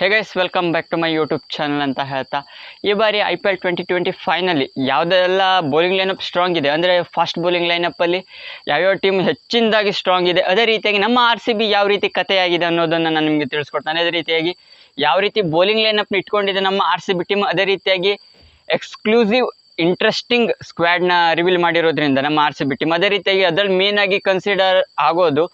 Hey guys welcome back to my YouTube channel ಅಂತ ಹೇಳ್ತಾ. ಈ ಬಾರಿ I P L twenty twenty finally ಯಾವುದೆಲ್ಲ ಬೌಲಿಂಗ್ ಲೈನಪ್ ಸ್ಟ್ರಾಂಗ್ ಇದೆ? ಅಂದರೆ ಫಾಸ್ಟ್ ಬೌಲಿಂಗ್ ಲೈನಪ್ಪಲ್ಲಿ ಯಾವ್ಯಾವ ಟೀಮ್ ಹೆಚ್ಚಿನದಾಗಿ ಸ್ಟ್ರಾಂಗ್ ಇದೆ? ಅದೇ ರೀತಿಯಾಗಿ ನಮ್ಮ ಆರ್ ಸಿ ಬಿ ಯಾವ ರೀತಿ ಕಥೆಯಾಗಿದೆ ಅನ್ನೋದನ್ನು ನಾನು ನಿಮಗೆ ತಿಳಿಸ್ಕೊಡ್ತಾನೆ. ಅದೇ ರೀತಿಯಾಗಿ ಯಾವ ರೀತಿ ಬೌಲಿಂಗ್ ಲೈನಪ್ನ ಇಟ್ಕೊಂಡಿದೆ ನಮ್ಮ ಆರ್ ಸಿ ಬಿ ಟೀಮ್ ಅದೇ ರೀತಿಯಾಗಿ ಎಕ್ಸ್ಕ್ಲೂಸಿವ್ ಇಂಟ್ರೆಸ್ಟಿಂಗ್ ಸ್ಕ್ವಾಡ್ನ ರಿವೀಲ್ ಮಾಡಿರೋದ್ರಿಂದ ನಮ್ಮ ಆರ್ ಸಿ ಬಿ ಟೀಮ್ ಅದೇ ರೀತಿಯಾಗಿ ಅದರಲ್ಲಿ ಮೇನ್ ಆಗಿ ಕನ್ಸಿಡರ್ ಆಗೋದು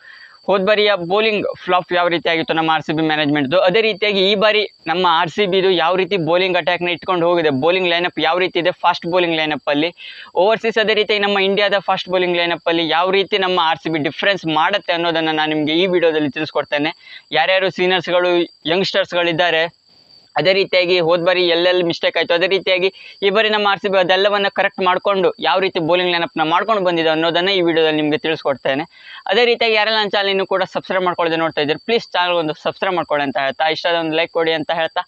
ಹೋದ ಬಾರಿಯ ಬೌಲಿಂಗ್ ಫ್ಲಾಪ್ ಯಾವ ರೀತಿ ಆಗಿತ್ತು ನಮ್ಮ ಆರ್ ಸಿ ಬಿ ಮ್ಯಾನೇಜ್ಮೆಂಟ್ದು ಅದೇ ರೀತಿಯಾಗಿ ಈ ಬಾರಿ ನಮ್ಮ ಆರ್ ಸಿ ಬಿದು ಯಾವ ರೀತಿ ಬೌಲಿಂಗ್ ಅಟ್ಯಾಕ್ನ ಇಟ್ಕೊಂಡು ಹೋಗಿದೆ? ಬೌಲಿಂಗ್ ಲೈನಪ್ ಯಾವ ರೀತಿ ಇದೆ? ಫಾಸ್ಟ್ ಬೌಲಿಂಗ್ ಲೈನಪ್ಪಲ್ಲಿ ಓವರ್ಸೀಸ್ ಅದೇ ರೀತಿ ನಮ್ಮ ಇಂಡಿಯಾದ ಫಾಸ್ಟ್ ಬೌಲಿಂಗ್ ಲೈನಪ್ಪಲ್ಲಿ ಯಾವ ರೀತಿ ನಮ್ಮ ಆರ್ ಸಿ ಬಿ ಡಿಫ್ರೆನ್ಸ್ ಮಾಡುತ್ತೆ ಅನ್ನೋದನ್ನು ನಾನು ನಿಮಗೆ ಈ ವಿಡಿಯೋದಲ್ಲಿ ತಿಳಿಸ್ಕೊಡ್ತೇನೆ. ಯಾರ್ಯಾರು ಸೀನಿಯರ್ಸ್ಗಳು ಯಂಗ್ಸ್ಟರ್ಸ್ಗಳಿದ್ದಾರೆ ಅದೇ ರೀತಿಯಾಗಿ ಹೋದ ಬಾರಿ ಎಲ್ಲೆಲ್ಲಿ ಮಿಸ್ಟೇಕ್ ಆಯಿತು, ಅದೇ ರೀತಿಯಾಗಿ ಈ ಬಾರಿ ನಮ್ಮ ಆರ್ ಸಿ ಬಿ ಅದೆಲ್ಲವನ್ನು ಕರೆಕ್ಟ್ ಮಾಡಿಕೊಂಡು ಯಾವ ರೀತಿ ಬೌಲಿಂಗ್ ಲೈನಪ್ನ ಮಾಡ್ಕೊಂಡು ಬಂದಿದೆ ಅನ್ನೋದನ್ನು ಈ ವಿಡಿಯೋದಲ್ಲಿ ನಿಮಗೆ ತಿಳಿಸ್ಕೊಡ್ತೇನೆ. ಅದೇ ರೀತಿಯಾಗಿ ಯಾರೆಲ್ಲ ನನ್ನ ಚಾನಲ್ ಕೂಡ ಸಬ್ಸ್ಕ್ರೈಬ್ ಮಾಡ್ಕೊಳ್ಳದೆ ನೋಡ್ತಾ ಇದ್ದೀರಿ ಪ್ಲೀಸ್ ಚಾನಲ್ ಒಂದು ಸಬ್ಸ್ಕ್ರೈಬ್ ಮಾಡ್ಕೊಳ್ಳಿ ಅಂತ ಹೇಳ್ತಾ ಇಷ್ಟ ಒಂದು ಲೈಕ್ ಕೊಡಿ ಅಂತ ಹೇಳ್ತಾ.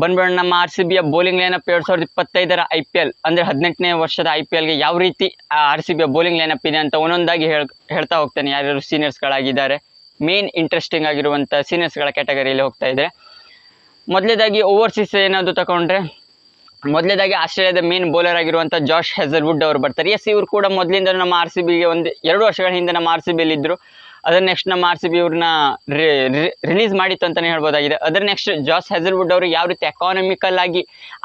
ಬಂದ್ಬಿಡೋಣ ನಮ್ಮ ಆರ್ ಸಿ ಬಿಯ ಬೌಲಿಂಗ್ ಲೈನಪ್ ಎರಡು ಸಾವಿರದ ಇಪ್ಪತ್ತೈದರ ಐ ಪಿ ಎಲ್ ಅಂದರೆ ಹದಿನೆಂಟನೇ ವರ್ಷದ ಐ ಪಿ ಎಲ್ಗೆ ಯಾವ ರೀತಿ ಆರ್ ಸಿ ಬಿಯ ಬೌಲಿಂಗ್ ಲೈನಪ್ ಇದೆ ಅಂತ ಒಂದೊಂದಾಗಿ ಹೇಳ್, ಹೇಳ್ತಾ ಹೋಗ್ತೇನೆ. ಯಾರ್ಯಾರು ಸೀನಿಯರ್ಸ್ಗಳಾಗಿದ್ದಾರೆ ಮೇನ್ ಇಂಟ್ರೆಸ್ಟಿಂಗ್ ಆಗಿರುವಂಥ ಸೀನಿಯರ್ಸ್ಗಳ ಕ್ಯಾಟಗರಿಯಲ್ಲಿ ಹೋಗ್ತಾ ಇದ್ದಾರೆ ಮೊದಲೇದಾಗಿ ಓವರ್ಸೀಸ್ ಏನಾದರೂ ತಗೊಂಡ್ರೆ ಮೊದಲೇದಾಗಿ ಆಸ್ಟ್ರೇಲಿಯಾದ ಮೇನ್ ಬೌಲರ್ ಆಗಿರುವಂಥ ಜಾಶ್ ಹೆಸರ್ವುಡ್ ಅವರು ಬರ್ತಾರೆ. ಎಸ್ ಇವರು ಕೂಡ ಮೊದಲಿಂದ ನಮ್ಮ ಆರ್ ಸಿ ಬಿಗೆ ಒಂದು ಎರಡು ವರ್ಷಗಳ ಹಿಂದೆ ನಮ್ಮ ಆರ್ ಸಿ ಬಿಯಲ್ಲಿ ಇದ್ದರು ಅದರ ನೆಕ್ಸ್ಟ್ ನಮ್ಮ ಆರ್ ಸಿ ಬಿ ಇವ್ರನ್ನ ರಿಲೀಸ್ ಮಾಡಿತ್ತು ಅಂತಲೇ ಹೇಳ್ಬೋದಾಗಿದೆ. ಅದರ ನೆಕ್ಸ್ಟ್ ಜಾಸ್ ಹೆಸರ್ವುಡ್ ಅವರು ಯಾವ ರೀತಿ ಎಕಾನಮಿಕಲ್ ಆಗಿ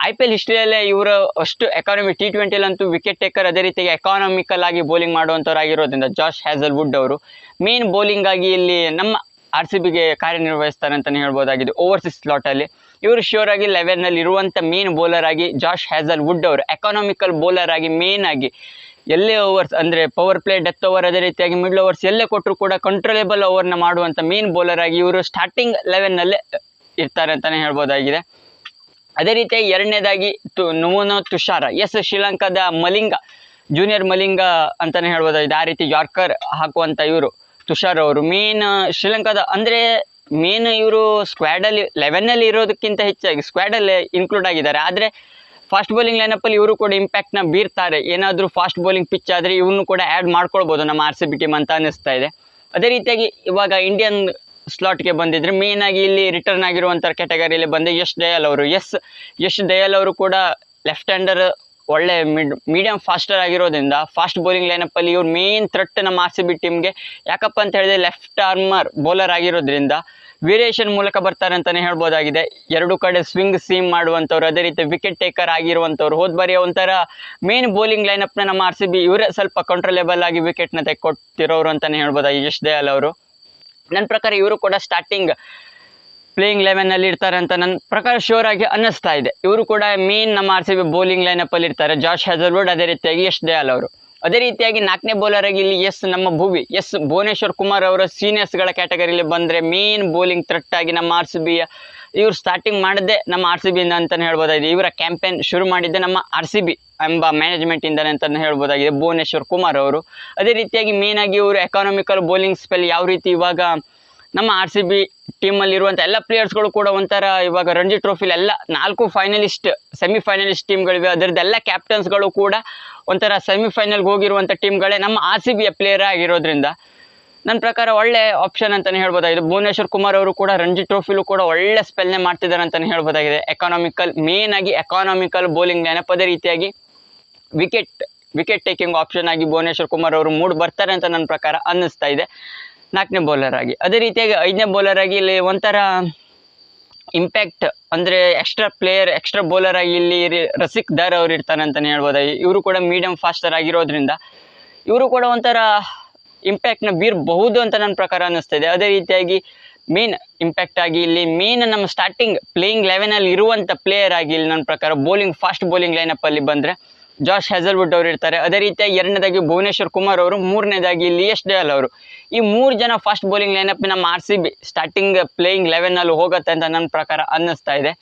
ಐ ಪಿ ಎಲ್ ಹಿಸ್ಟ್ರಿಯಲ್ಲೇ ಇವರು ಅಷ್ಟು ಎಕಾನಮಿ ಟಿ ಟ್ವೆಂಟಿಯಲ್ಲಂತೂ ವಿಕೆಟ್ ಟೇಕರ್ ಅದೇ ರೀತಿಯಾಗಿ ಎಕಾನಮಿಕಲ್ ಆಗಿ ಬೌಲಿಂಗ್ ಮಾಡುವಂಥವ್ರು ಆಗಿರೋದ್ರಿಂದ ಜಾಶ್ ಹೆಜಲ್ವುಡ್ ಅವರು ಮೇನ್ ಬೌಲಿಂಗ್ ಆಗಿ ಇಲ್ಲಿ ನಮ್ಮ ಆರ್ ಸಿ ಬಿಗೆ ಕಾರ್ಯನಿರ್ವಹಿಸ್ತಾರೆ ಅಂತಲೇ ಹೇಳ್ಬೋದಾಗಿದೆ. ಓವರ್ಸೀಸ್ ಸ್ಲಾಟಲ್ಲಿ ಇವರು ಶ್ಯೂರ್ ಆಗಿ ಲೆವೆನ್ನಲ್ಲಿ ಇರುವಂಥ ಮೇನ್ ಬೌಲರ್ ಆಗಿ ಜಾಶ್ ಹ್ಯಾಸಲ್ ವುಡ್ ಅವರು ಎಕಾನಮಿಕಲ್ ಬೌಲರ್ ಆಗಿ ಮೇನ್ ಆಗಿ ಎಲ್ಲೇ ಓವರ್ಸ್ ಅಂದರೆ ಪವರ್ ಪ್ಲೇ ಡೆತ್ ಓವರ್ ಅದೇ ರೀತಿಯಾಗಿ ಮಿಡ್ಲ್ ಓವರ್ಸ್ ಎಲ್ಲೇ ಕೊಟ್ಟರು ಕೂಡ ಕಂಟ್ರೋಲೇಬಲ್ ಓವರ್ನ ಮಾಡುವಂಥ ಮೇನ್ ಬೌಲರ್ ಆಗಿ ಇವರು ಸ್ಟಾರ್ಟಿಂಗ್ ಲೆವೆನ್ನಲ್ಲೇ ಇರ್ತಾರೆ ಅಂತಲೇ ಹೇಳ್ಬೋದಾಗಿದೆ. ಅದೇ ರೀತಿಯಾಗಿ ಎರಡನೇದಾಗಿ ತು ನಮೂನೋ ತುಷಾರ, ಎಸ್ ಶ್ರೀಲಂಕಾದ ಮಲಿಂಗ ಜೂನಿಯರ್ ಮಲಿಂಗ ಅಂತಲೇ ಹೇಳ್ಬೋದಾಗಿದೆ. ಆ ರೀತಿ ಯಾರ್ಕರ್ ಹಾಕುವಂಥ ಇವರು. ತುಷಾರ್ ಅವರು. ಮೇನ್, ಶ್ರೀಲಂಕಾದ, ಅಂದ್ರೆ ಮೇನ್ ಇವರು ಸ್ಕ್ವಾಡ್ ಅಲ್ಲಿ ಲೆವೆನ್ ಅಲ್ಲಿ ಇರೋದಕ್ಕಿಂತ ಹೆಚ್ಚಾಗಿ ಸ್ಕ್ವಾಡ್ ಅಲ್ಲಿ ಇನ್ಕ್ಲೂಡ್ ಆಗಿದ್ದಾರೆ. ಆದ್ರೆ ಫಾಸ್ಟ್ ಬೌಲಿಂಗ್ ಲೈನಪ್ಪಲ್ಲಿ ಇವರು ಕೂಡ ಇಂಪ್ಯಾಕ್ಟ್ನ ಬೀರ್ತಾರೆ. ಏನಾದರೂ ಫಾಸ್ಟ್ ಬೌಲಿಂಗ್ ಪಿಚ್ ಆದರೆ ಇವನ್ನು ಕೂಡ ಆ್ಯಡ್ ಮಾಡ್ಕೊಳ್ಬೋದು ನಮ್ಮ ಆರ್ ಸಿ ಬಿ ಟೀಮ್ ಅಂತ ಅನ್ನಿಸ್ತಾ ಇದೆ. ಅದೇ ರೀತಿಯಾಗಿ ಇವಾಗ ಇಂಡಿಯನ್ ಸ್ಲಾಟ್ಗೆ ಬಂದಿದ್ರೆ ಮೇನ್ ಆಗಿ ಇಲ್ಲಿ ರಿಟರ್ನ್ ಆಗಿರುವಂಥ ಕ್ಯಾಟಗರಿಯಲ್ಲಿ ಬಂದ ಯಶ್ ದಯಾಲ್ ಅವರು. ಎಸ್ ಯಶ್ ದಯಾಲ್ ಅವರು ಕೂಡ ಲೆಫ್ಟ್ ಹ್ಯಾಂಡರ್ ಒಳ್ಳೆ ಮಿಡ್ ಮೀಡಿಯಂ ಫಾಸ್ಟರ್ ಆಗಿರೋದ್ರಿಂದ ಫಾಸ್ಟ್ ಬೌಲಿಂಗ್ ಲೈನಪ್ಪಲ್ಲಿ ಇವ್ರು ಮೇನ್ ಥ್ರೆಟ್ ನಮ್ಮ ಆರ್ ಸಿ ಬಿ ಟೀಮ್ಗೆ ಯಾಕಪ್ಪ ಅಂತ ಹೇಳಿದ್ರೆ ಲೆಫ್ಟ್ ಆರ್ಮರ್ ಬೌಲರ್ ಆಗಿರೋದ್ರಿಂದ ವೇರಿಯೇಷನ್ ಮೂಲಕ ಬರ್ತಾರೆ ಅಂತಲೇ ಹೇಳ್ಬೋದಾಗಿದೆ. ಎರಡು ಕಡೆ ಸ್ವಿಂಗ್ ಸೀಮ್ ಮಾಡುವಂಥವ್ರು, ಅದೇ ರೀತಿ ವಿಕೆಟ್ ಟೇಕರ್ ಆಗಿರುವಂಥವ್ರು. ಹೋದ ಬಾರಿ ಒಂಥರ ಮೇನ್ ಬೌಲಿಂಗ್ ಲೈನಪ್ನ ನಮ್ಮ ಆರ್ ಸಿ ಬಿ ಇವರೇ ಸ್ವಲ್ಪ ಕಂಟ್ರೋಲೇಬಲ್ ಆಗಿ ವಿಕೆಟ್ನ ತೆಕ್ಕೊಟ್ಟಿರೋರು ಅಂತಲೇ ಹೇಳ್ಬೋದಾಗಿದೆ. ಯಶ್ ದಯಾಲ್ ಅವರು. ನನ್ನ ಪ್ರಕಾರ ಇವರು ಕೂಡ ಸ್ಟಾರ್ಟಿಂಗ್ ಪ್ಲೇಯಿಂಗ್ ಲೆವೆನಲ್ಲಿ ಇರ್ತಾರೆ ಅಂತ ನನ್ನ ಪ್ರಕಾರ ಶೋರ್ ಆಗಿ ಅನ್ನಿಸ್ತಾ ಇದೆ. ಇವರು ಕೂಡ ಮೇನ್ ನಮ್ಮ ಆರ್ ಸಿ ಬಿ ಬೌಲಿಂಗ್ ಲೈನಪ್ಪಲ್ಲಿ ಇರ್ತಾರೆ ಜಾಶ್ ಹೆಸರ್ವುಡ್ ಅದೇ ರೀತಿಯಾಗಿ ಯಶ್ ದಯಾಲ್ ಅವರು. ಅದೇ ರೀತಿಯಾಗಿ ನಾಲ್ಕನೇ ಬೌಲರ್ ಆಗಿ ಇಲ್ಲಿ ಎಸ್ ನಮ್ಮ ಭುವಿ ಎಸ್ ಭುವನೇಶ್ವರ್ ಕುಮಾರ್ ಅವರ ಸೀನಿಯರ್ಸ್ಗಳ ಕ್ಯಾಟಗರಿಲಿ ಬಂದರೆ ಮೇನ್ ಬೌಲಿಂಗ್ ಥ್ರೆಟ್ ಆಗಿ ನಮ್ಮ ಆರ್ ಸಿ ಬಿಯ ಇವ್ರು ಸ್ಟಾರ್ಟಿಂಗ್ ಮಾಡಿದ್ದೆ ನಮ್ಮ ಆರ್ ಸಿ ಬಿಯಿಂದ ಅಂತಲೇ ಹೇಳ್ಬೋದಾಗಿದೆ. ಇವರ ಕ್ಯಾಂಪೇನ್ ಶುರು ಮಾಡಿದ್ದೆ ನಮ್ಮ ಆರ್ ಸಿ ಬಿ ಎಂಬ ಮ್ಯಾನೇಜ್ಮೆಂಟಿಂದಲೇ ಅಂತಲೇ ಹೇಳ್ಬೋದಾಗಿದೆ ಭುವನೇಶ್ವರ್ ಕುಮಾರ್ ಅವರು. ಅದೇ ರೀತಿಯಾಗಿ ಮೇನ್ ಆಗಿ ಇವರು ಎಕಾನಮಿಕಲ್ ಬೌಲಿಂಗ್ ಸ್ಪೆಲ್ ಯಾವ ರೀತಿ ಇವಾಗ ನಮ್ಮ ಆರ್ ಸಿ ಬಿ ಟೀಮಲ್ಲಿರುವಂಥ ಎಲ್ಲ ಪ್ಲೇಯರ್ಸ್ಗಳು ಕೂಡ ಒಂಥರ ಇವಾಗ ರಣಜಿ ಟ್ರೋಫಿಲಿ ಎಲ್ಲ ನಾಲ್ಕು ಫೈನಲಿಸ್ಟ್ ಸೆಮಿಫೈನಲಿಸ್ಟ್ ಟೀಮ್ಗಳಿವೆ ಅದರದ್ದೆಲ್ಲ ಕ್ಯಾಪ್ಟನ್ಸ್ಗಳು ಕೂಡ ಒಂಥರ ಸೆಮಿಫೈನಲ್ಗೆ ಹೋಗಿರುವಂಥ ಟೀಮ್ಗಳೇ ನಮ್ಮ ಆರ್ ಸಿ ಬಿಯ ಪ್ಲೇಯರ್ ಆಗಿರೋದ್ರಿಂದ. ನನ್ನ ಪ್ರಕಾರ ಒಳ್ಳೆ ಆಪ್ಷನ್ ಅಂತಲೇ ಹೇಳ್ಬೋದಾಗಿದೆ. ಭುವನೇಶ್ವರ್ ಕುಮಾರ್ ಅವರು ಕೂಡ ರಣಜಿ ಟ್ರೋಫಿಲೂ ಕೂಡ ಒಳ್ಳೆ ಸ್ಪೆಲ್ನೇ ಮಾಡ್ತಿದ್ದಾರೆ ಅಂತಲೇ ಹೇಳ್ಬೋದಾಗಿದೆ. ಎಕಾನಾಮಿಕಲ್ ಮೇನ್ ಆಗಿ ಎಕಾನಾಮಿಕಲ್ ಬೌಲಿಂಗ್ ಲೈನಪ್ ಅದೇ ರೀತಿಯಾಗಿ ವಿಕೆಟ್ ವಿಕೆಟ್ ಟೇಕಿಂಗ್ ಆಪ್ಷನ್ ಆಗಿ ಭುವನೇಶ್ವರ್ ಕುಮಾರ್ ಅವರು ಮೂಡ್ ಬರ್ತಾರೆ ಅಂತ ನನ್ನ ಪ್ರಕಾರ ಅನ್ನಿಸ್ತಾ ಇದೆ. ನಾಲ್ಕನೇ ಬೌಲರ್ ಆಗಿ. ಅದೇ ರೀತಿಯಾಗಿ ಐದನೇ ಬೌಲರ್ ಆಗಿ ಇಲ್ಲಿ ಒಂಥರ ಇಂಪ್ಯಾಕ್ಟ್ ಅಂದರೆ ಎಕ್ಸ್ಟ್ರಾ ಪ್ಲೇಯರ್ ಎಕ್ಸ್ಟ್ರಾ ಬೌಲರ್ ಆಗಿ ಇಲ್ಲಿ ರಸಿಕ್ ದರ್ ಅವ್ರು ಇರ್ತಾರೆ ಅಂತಲೇ ಹೇಳ್ಬೋದು. ಇವರು ಕೂಡ ಮೀಡಿಯಂ ಫಾಸ್ಟರ್ ಆಗಿರೋದ್ರಿಂದ ಇವರು ಕೂಡ ಒಂಥರ ಇಂಪ್ಯಾಕ್ಟ್ನ ಬೀರಬಹುದು ಅಂತ ನನ್ನ ಪ್ರಕಾರ ಅನ್ನಿಸ್ತಾ ಇದೆ ಅದೇ ರೀತಿಯಾಗಿ ಮೇನ್ ಇಂಪ್ಯಾಕ್ಟ್ ಆಗಿ ಇಲ್ಲಿ ಮೇನ್ ನಮ್ಮ ಸ್ಟಾರ್ಟಿಂಗ್ ಪ್ಲೇಯಿಂಗ್ ಲೆವೆನಲ್ಲಿ ಇರುವಂಥ ಪ್ಲೇಯರ್ ಆಗಿ ಇಲ್ಲಿ ನನ್ನ ಪ್ರಕಾರ ಬೌಲಿಂಗ್ ಫಾಸ್ಟ್ ಬೌಲಿಂಗ್ ಲೈನಪ್ಪಲ್ಲಿ ಬಂದರೆ ಜಾಶ್ ಹೆಸಲ್ವುಡ್ ಅವರು ಇರ್ತಾರೆ. ಅದೇ ರೀತಿಯಾಗಿ ಎರಡನೇದಾಗಿ ಭುವನೇಶ್ವರ್ ಕುಮಾರ್ ಅವರು, ಮೂರನೇದಾಗಿ ಇಲ್ಲಿ ಯಶ್ ದಯಾಲ್ ಅವರು. ಈ ಮೂರು ಜನ ಫಾಸ್ಟ್ ಬೌಲಿಂಗ್ ಲೈನಪ್ ನಮ್ಮ R C B starting playing ಲೆವೆನಲ್ಲಿ ಹೋಗುತ್ತೆ ಅಂತ ನನ್ನ ಪ್ರಕಾರ ಅನ್ನಿಸ್ತಾ ಇದೆ.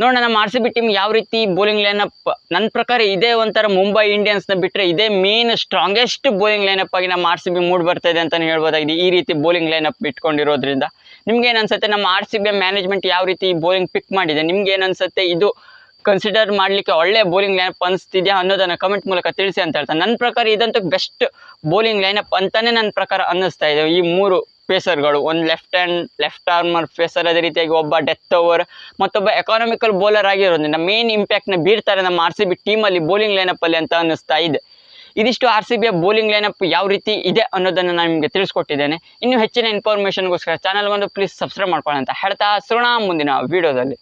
ನೋಡೋಣ, ನಮ್ಮ ಆರ್ ಸಿ ಬಿ ಟೀಮ್ ಯಾವ ರೀತಿ ಬೌಲಿಂಗ್ ಲೈನಪ್ ನನ್ನ ಪ್ರಕಾರ ಇದೇ ಒಂಥರ ಮುಂಬೈ ಇಂಡಿಯನ್ಸ್ನ ಬಿಟ್ಟರೆ ಇದೇ ಮೇನ್ ಸ್ಟ್ರಾಂಗೆಸ್ಟ್ ಬೌಲಿಂಗ್ ಲೈನಪ್ ಆಗಿ ನಮ್ಮ ಆರ್ ಸಿ ಬಿ ಮೂಡ್ ಬರ್ತಾ ಇದೆ ಅಂತಲೇ ಹೇಳ್ಬೋದಾಗಿದೆ ಈ ರೀತಿ ಬೌಲಿಂಗ್ ಲೈನಪ್ ಇಟ್ಕೊಂಡಿರೋದ್ರಿಂದ. ನಿಮ್ಗೆ ಏನು ಅನ್ಸುತ್ತೆ? ನಮ್ಮ ಆರ್ ಸಿ ಬಿ ಮ್ಯಾನೇಜ್ಮೆಂಟ್ ಯಾವ ರೀತಿ ಬೌಲಿಂಗ್ ಪಿಕ್ ಮಾಡಿದೆ? ನಿಮ್ಗೆ ಏನು ಅನ್ಸುತ್ತೆ? ಇದು ಕನ್ಸಿಡರ್ ಮಾಡಲಿಕ್ಕೆ ಒಳ್ಳೆ ಬೌಲಿಂಗ್ ಲೈನಪ್ ಅನಿಸ್ತಿದ್ಯಾ ಅನ್ನೋದನ್ನು ಕಮೆಂಟ್ ಮೂಲಕ ತಿಳಿಸಿ ಅಂತ ಹೇಳ್ತಾರೆ ನನ್ನ ಪ್ರಕಾರ ಇದಂತೂ ಬೆಸ್ಟ್ ಬೌಲಿಂಗ್ ಲೈನಪ್ ಅಂತಾನೆ ನನ್ನ ಪ್ರಕಾರ ಅನ್ನಿಸ್ತಾ ಇದೆ. ಈ ಮೂರು ಪೇಸರ್ಗಳು ಒಂದು left hand left armer pacer ಅದೇ ರೀತಿಯಾಗಿ ಒಬ್ಬ ಡೆತ್ ಓವರ್ ಮತ್ತೊಬ್ಬ ಎಕಾನಮಿಕಲ್ ಬೌಲರ್ ಆಗಿರೋದ್ರಿಂದ ಮೇನ್ ಇಂಪ್ಯಾಕ್ಟ್ನ ಬೀರ್ತಾರೆ ನಮ್ಮ ಆರ್ ಸಿ ಬಿ ಟೀಮಲ್ಲಿ ಬೌಲಿಂಗ್ ಲೈನಪ್ಪಲ್ಲಿ ಅಂತ ಅನ್ನಿಸ್ತಾ ಇದೆ. ಇದಿಷ್ಟು ಆರ್ ಸಿ ಬಿಯ ಬೌಲಿಂಗ್ ಲೈನಪ್ ಯಾವ ರೀತಿ ಇದೆ ಅನ್ನೋದನ್ನು ನಾನು ನಿಮಗೆ ತಿಳಿಸ್ಕೊಟ್ಟಿದ್ದೇನೆ. ಇನ್ನು ಹೆಚ್ಚಿನ ಇನ್ಫಾರ್ಮೇಷನ್ಗೋಸ್ಕರ ಒಂದು ಪ್ಲೀಸ್ ಸಬ್ಸ್ಕ್ರೈಬ್ ಮಾಡ್ಕೊಳ್ಳಿ ಅಂತ ಹೇಳ್ತಾ ಸುಣ ಮುಂದಿನ ವೀಡಿಯೋದಲ್ಲಿ